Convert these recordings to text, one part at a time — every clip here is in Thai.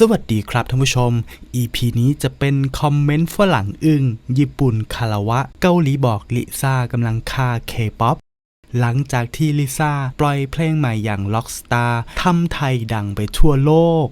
สวัสดีครับท่านผู้ชม EP นี้จะเป็นคอมเมนต์ฝรั่งอึ้งญี่ปุ่นคารวะ เกาหลีบอกลิซ่ากำลังฆ่าเคป๊อปหลังจากที่ลิซ่าปล่อยเพลงใหม่อย่าง Rockstar ทำไทยดังไปทั่วโลก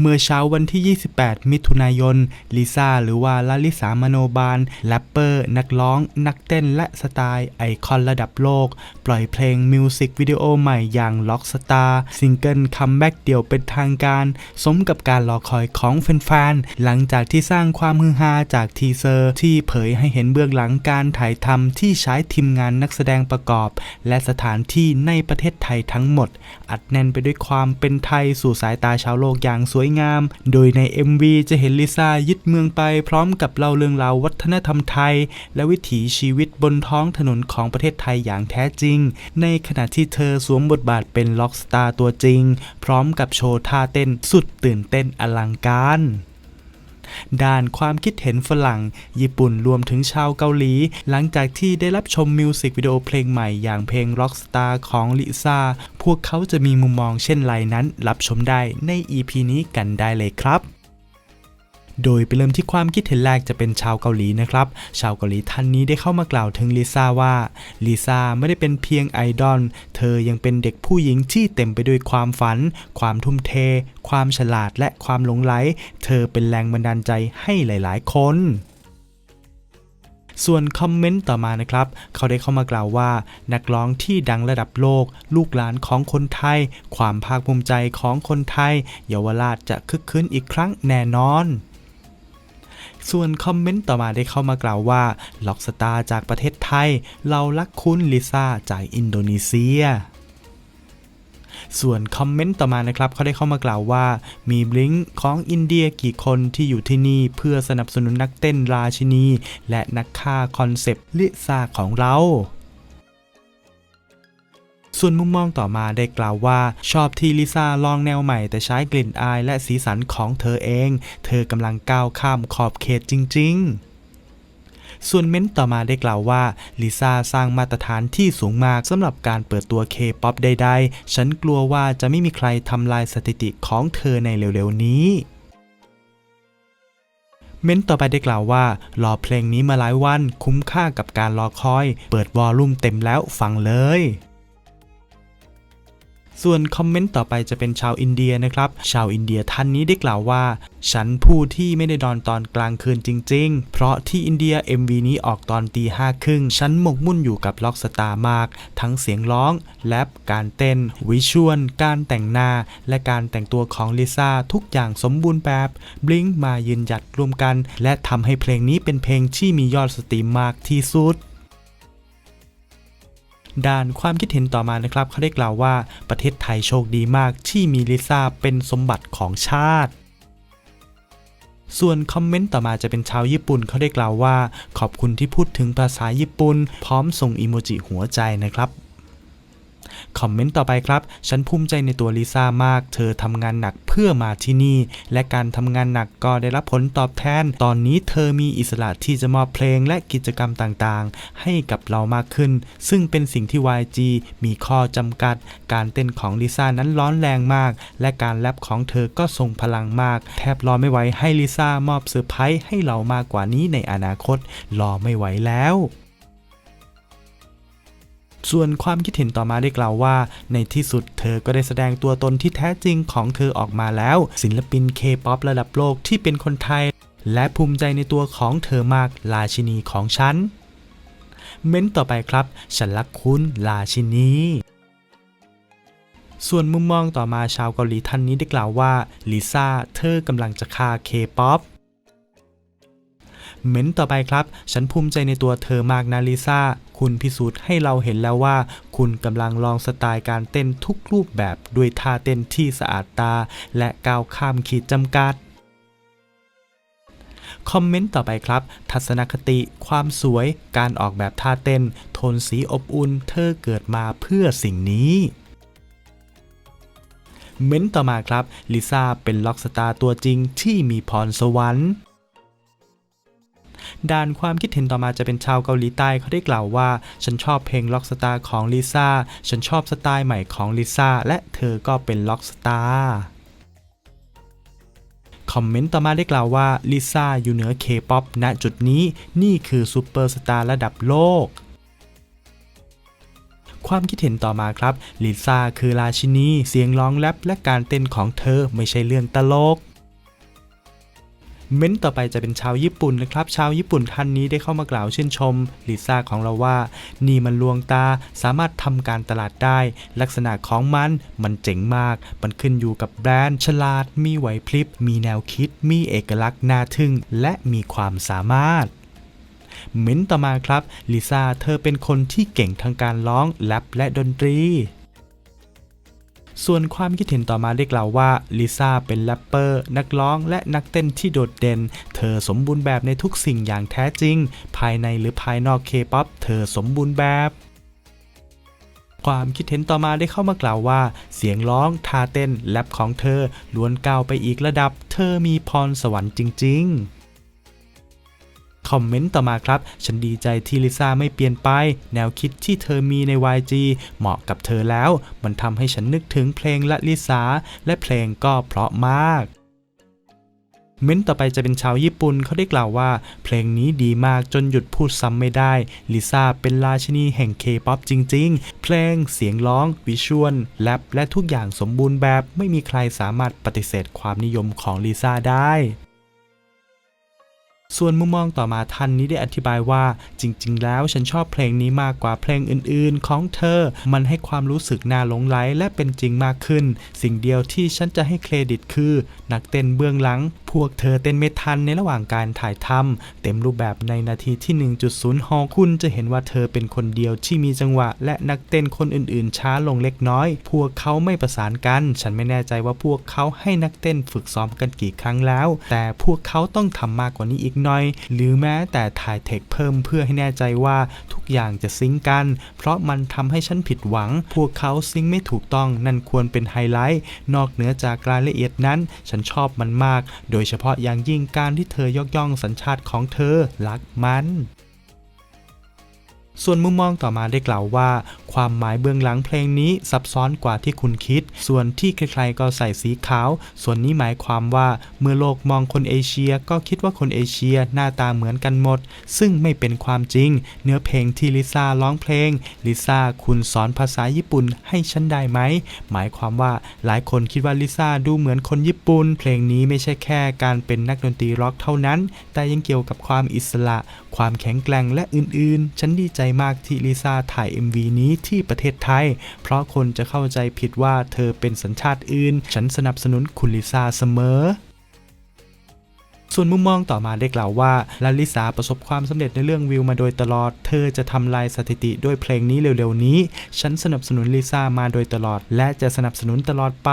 เมื่อเช้าวันที่ 28 มิถุนายน ลิซ่าหรือว่าลาลิสามโนบาลแรปเปอร์ นักร้อง นักเต้นและสไตล์ไอคอนระดับโลก ปล่อยเพลงมิวสิกวิดีโอใหม่อย่าง Rockstar ซิงเกิลคัมแบ็กเดี่ยวเป็นทางการ สมกับการรอคอยของแฟนๆ หลังจากที่สร้างความฮือฮาจากทีเซอร์ ที่เผยให้เห็นเบื้องหลังการถ่ายทำที่ใช้ทีมงานนักแสดงประกอบ และสถานที่ในประเทศไทยทั้งหมด อัดแน่นไปด้วยความเป็นไทยสู่สายตาชาวโลกอย่างสวยงาม โดยใน MV จะเห็นลิซ่ายึดเมืองไปพร้อมกับเล่าเรื่องราววัฒนธรรมไทย และวิถีชีวิตบนท้องถนนของประเทศไทยอย่างแท้จริง ในขณะที่เธอสวมบทบาทเป็นล็อกสตาร์ตัวจริง พร้อมกับโชว์ท่าเต้นสุดตื่นเต้นอลังการ ด้านความคิดเห็นฝรั่ง ญี่ปุ่นรวมถึงชาวเกาหลี หลังจากที่ได้รับชมมิวสิกวิดีโอเพลงใหม่อย่างเพลง Rockstar ของลิซ่าพวกเขาจะมีมุมมองเช่นไรนั้น รับชมได้ใน EP นี้กันได้เลยครับ โดยไปเริ่มที่ความคิดเห็นแรกจะเป็นชาวเกาหลีนะครับ ชาวเกาหลีท่านนี้ได้เข้ามากล่าวถึงลิซ่าว่าลิซ่าไม่ได้เป็นเพียงไอดอล เธอยังเป็นเด็กผู้หญิงที่เต็มไปด้วยความฝัน ความทุ่มเท ความฉลาดและความหลงไหล เธอเป็นแรงบันดาลใจให้หลาย ๆ คนส่วนคอมเมนต์ต่อมานะครับ เขาได้เข้ามากล่าวว่า นักร้องที่ดังระดับโลก ลูกหลานของคนไทย ความภาคภูมิใจของคนไทย เยาวราชจะคึกคืนอีกครั้งแน่นอน ส่วนคอมเมนต์ต่อมาได้เข้ามากล่าวว่าล็อกสตาร์จากประเทศไทย เรารักคุณลิซ่าจากอินโดนีเซียส่วนคอมเมนต์ต่อมานะครับเขาได้เข้ามากล่าวว่า มีบลิงของอินเดียกี่คนที่อยู่ที่นี่เพื่อสนับสนุนนักเต้นราชินี และนักฆ่าคอนเซปต์ลิซ่าของเรา ส่วนมุมมองต่อมาได้กล่าวว่า ชอบที่ลิซ่าลองแนวใหม่แต่ใช้กลิ่นอายและสีสันของเธอเอง เธอกำลังก้าวข้ามขอบเขตจริง ๆส่วนเม้นต์ต่อมาได้กล่าวว่าลิซ่าสร้างมาตรฐานที่สูงมากสำหรับการเปิดตัวเคป๊อปใดๆ ฉันกลัวว่าจะไม่มีใครทำลายสถิติของเธอในเร็วๆ นี้เม้นต์ต่อไปได้กล่าวว่า รอเพลงนี้มาหลายวันคุ้มค่ากับการรอคอย เปิดวอลลุ่มเต็มแล้วฟังเลย ส่วนคอมเมนต์ต่อไปจะเป็นชาวอินเดียนะครับ ชาวอินเดียท่านนี้ได้กล่าวว่า ฉันผู้ที่ไม่ได้นอนตอนกลางคืนจริง ๆ เพราะที่อินเดีย MV นี้ออกตอนตีห้าครึ่ง ฉันหมกมุ่นอยู่กับล็อกสตาร์มาก ทั้งเสียงร้อง แรปการเต้น วิชวล การแต่งหน้า และการแต่งตัวของลิซ่าทุกอย่างสมบูรณ์แบบ บลิงมายืนหยัดรวมกัน และทำให้เพลงนี้เป็นเพลงที่มียอดสตรีมมากที่สุด ด้านความคิดเห็นต่อมานะครับเขาได้กล่าวว่าประเทศไทยโชคดีมากที่มีลิซ่าเป็นสมบัติของชาติส่วนคอมเมนต์ต่อมาจะเป็นชาวญี่ปุ่นเขาได้กล่าวว่า ขอบคุณที่พูดถึงภาษาญี่ปุ่น พร้อมส่งอีโมจิหัวใจนะครับ คอมเมนต์ต่อไปครับ ฉันภูมิใจในตัวลิซ่ามาก เธอทำงานหนักเพื่อมาที่นี่ และการทำงานหนักก็ได้รับผลตอบแทน ตอนนี้เธอมีอิสระที่จะมอบเพลงและกิจกรรมต่างๆ ให้กับเรามากขึ้น ซึ่งเป็นสิ่งที่ YG มีข้อจำกัด การเต้นของลิซ่านั้นร้อนแรงมาก และการแรปของเธอก็ทรงพลังมาก แทบรอไม่ไหวให้ลิซ่ามอบเซอร์ไพรส์ให้เรามากกว่านี้ในอนาคต รอไม่ไหวแล้ว ส่วนความคิดเห็นต่อมาได้กล่าวว่า ในที่สุดเธอก็ได้แสดงตัวตนที่แท้จริงของเธอออกมาแล้ว ศิลปินเคป๊อประดับโลกที่เป็นคนไทย และภูมิใจในตัวของเธอมากราชินีของฉัน เม้นต่อไปครับ ฉันรักคุณราชินีส่วนมุมมองต่อมาชาวเกาหลีท่านนี้ได้กล่าวว่าลิซ่าเธอกำลังจะฆ่าเคป๊อปเม้นต์ต่อไปครับ ฉันภูมิใจในตัวเธอมากนะลิซ่า คุณพิสูจน์ให้เราเห็นแล้วว่า คุณกำลังลองสไตล์การเต้นทุกรูปแบบด้วยท่าเต้นที่สะอาดตา และก้าวข้ามขีดจำกัดคอมเมนต์ต่อไปครับ ทัศนคติ ความสวย การออกแบบท่าเต้น โทนสีอบอุ่น เธอเกิดมาเพื่อสิ่งนี้เม้นต์ต่อมาครับ ลิซ่าเป็นล็อกสตาร์ตัวจริงที่มีพรสวรรค์ ด้านความคิดเห็นต่อมาจะเป็นชาวเกาหลีใต้เขาได้กล่าวว่า ฉันชอบเพลงล็อกสตาร์ของลิซ่า ฉันชอบสไตล์ใหม่ของลิซ่า และเธอก็เป็นล็อกสตาร์คอมเมนต์ต่อมาได้กล่าวว่าลิซ่าอยู่เหนือเคป๊อปณจุดนี้นี่คือซูเปอร์สตาร์ระดับโลก ความคิดเห็นต่อมาครับลิซ่าคือราชินี เสียงร้องแรปและการเต้นของเธอไม่ใช่เรื่องตลก เม้นต่อไปจะเป็นชาวญี่ปุ่นนะครับ ชาวญี่ปุ่นท่านนี้ได้เข้ามากล่าวชื่นชมลิซ่าของเราว่า นี่มันลวงตาสามารถทำการตลาดได้ ลักษณะของมันมันเจ๋งมาก มันขึ้นอยู่กับแบรนด์ฉลาด มีไหวพริบ มีแนวคิด มีเอกลักษณ์น่าทึ่ง และมีความสามารถเม้นต์ต่อมาครับลิซ่าเธอเป็นคนที่เก่งทางการร้องแรปและดนตรี ส่วนความคิดเห็นต่อมาได้กล่าวว่าลิซ่าเป็นแรปเปอร์ นักร้องและนักเต้นที่โดดเด่น เธอสมบูรณ์แบบในทุกสิ่งอย่างแท้จริง ภายในหรือภายนอกเคป๊อปเธอสมบูรณ์แบบความคิดเห็นต่อมาได้เข้ามากล่าวว่า เสียงร้องท่าเต้นแรปของเธอล้วนก้าวไปอีกระดับ เธอมีพรสวรรค์จริง ๆ คอมเมนต์ต่อมาครับ ฉันดีใจที่ลิซ่าไม่เปลี่ยนไป แนวคิดที่เธอมีใน YG เหมาะกับเธอแล้ว มันทำให้ฉันนึกถึงเพลงละลิซ่าและเพลงก็เพราะมากเม้นต์ต่อไปจะเป็นชาวญี่ปุ่นเขาได้กล่าวว่า เพลงนี้ดีมากจนหยุดพูดซ้ำไม่ได้ ลิซ่าเป็นราชินีแห่งเคป๊อปจริง ๆ เพลง เสียงร้อง วิชวลแรปและทุกอย่างสมบูรณ์แบบ ไม่มีใครสามารถปฏิเสธความนิยมของลิซ่าได้ ส่วนมุมมองต่อมาท่านนี้ได้อธิบายว่า จริง ๆ แล้วฉันชอบเพลงนี้มากกว่าเพลงอื่น ๆ ของเธอ มันให้ความรู้สึกน่าหลงไหลและเป็นจริงมากขึ้น สิ่งเดียวที่ฉันจะให้เครดิตคือ นักเต้นเบื้องหลัง พวกเธอเต้นไม่ทันในระหว่างการถ่ายทำเต็มรูปแบบในนาทีที่ 1.0คุณจะเห็นว่าเธอเป็นคนเดียวที่มีจังหวะ และนักเต้นคนอื่น ๆ ช้าลงเล็กน้อย พวกเขาไม่ประสานกัน ฉันไม่แน่ใจว่าพวกเขาให้นักเต้นฝึกซ้อมกันกี่ครั้งแล้ว แต่พวกเขาต้องทำมากกว่านี้อีกหน่อย หรือแม้แต่ถ่ายเทคเพิ่มเพื่อให้แน่ใจว่าทุกอย่างจะซิงกัน เพราะมันทำให้ฉันผิดหวัง พวกเขาซิงไม่ถูกต้องนั่นควรเป็นไฮไลท์ นอกเหนือจากรายละเอียดนั้น ฉันชอบมันมาก โดยเฉพาะอย่างยิ่งการที่เธอยกย่องสัญชาติของเธอรักมันส่วนมุมมองต่อมาได้กล่าวว่า ความหมายเบื้องหลังเพลงนี้ซับซ้อนกว่าที่คุณคิด ส่วนที่ใครๆก็ใส่สีขาว ส่วนนี้หมายความว่าเมื่อโลกมองคนเอเชียก็คิดว่าคนเอเชียหน้าตาเหมือนกันหมด ซึ่งไม่เป็นความจริง เนื้อเพลงที่ลิซ่าร้องเพลง ลิซ่าคุณสอนภาษาญี่ปุ่นให้ฉันได้ไหม หมายความว่าหลายคนคิดว่าลิซ่าดูเหมือนคนญี่ปุ่น เพลงนี้ไม่ใช่แค่การเป็นนักดนตรีร็อกเท่านั้น แต่ยังเกี่ยวกับความอิสระ ความแข็งแกร่งและอื่นๆ ฉันดีใจมากที่ลิซ่าถ่าย MV นี้ที่ประเทศไทย เพราะคนจะเข้าใจผิดว่าเธอเป็นสัญชาติอื่น ฉันสนับสนุนคุณลิซ่าเสมอส่วนมุมมองต่อมาได้กล่าวว่าลาลิสาประสบความสำเร็จในเรื่องวิวมาโดยตลอด เธอจะทำลายสถิติด้วยเพลงนี้เร็วๆนี้ ฉันสนับสนุนลิซ่ามาโดยตลอด และจะสนับสนุนตลอดไป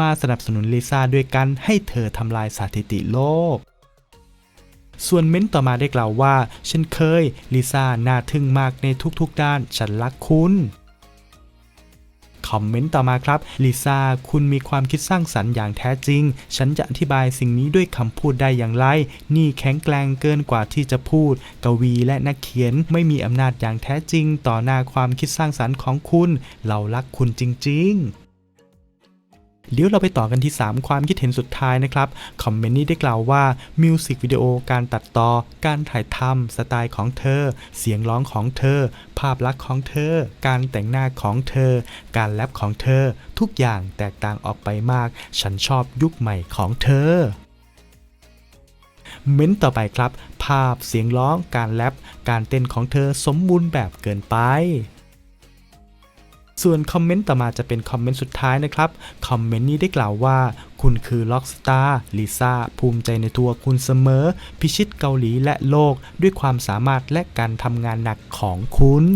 มาสนับสนุนลิซ่าด้วยกันให้เธอทำลายสถิติโลก ส่วนเม้นต่อมาได้กล่าวว่าฉันเคย ลิซ่าน่าทึ่งมากในทุกๆด้าน ฉันรักคุณคอมเมนต์ต่อมาครับลิซ่าคุณมีความคิดสร้างสรรค์อย่างแท้จริง ฉันจะอธิบายสิ่งนี้ด้วยคำพูดได้อย่างไร นี่แข็งแกร่งเกินกว่าที่จะพูด กวีและนักเขียนไม่มีอำนาจอย่างแท้จริง ต่อหน้าความคิดสร้างสรรค์ของคุณ เรารักคุณจริง ๆ เดี๋ยวเราไปต่อกันที่ 3 ความคิดเห็นสุดท้ายนะครับ คอมเมนต์นี้ได้กล่าวว่ามิวสิกวิดีโอการตัดต่อ การถ่ายทำสไตล์ของเธอ เสียงร้องของเธอ ภาพลักษณ์ของเธอ การแต่งหน้าของเธอ การแรปของเธอ ทุกอย่างแตกต่างออกไปมาก ฉันชอบยุคใหม่ของเธอเม้นต์ต่อไปครับ ภาพเสียงร้องการแรปการเต้นของเธอสมบูรณ์แบบเกินไป ส่วนคอมเมนต์ต่อมาจะเป็นคอมเมนต์สุดท้ายนะครับ คอมเมนต์นี้ได้กล่าวว่า คุณคือล็อกสตาร์ลิซ่าภูมิใจในตัวคุณเสมอ พิชิตเกาหลีและโลกด้วยความสามารถและการทำงานหนักของคุณ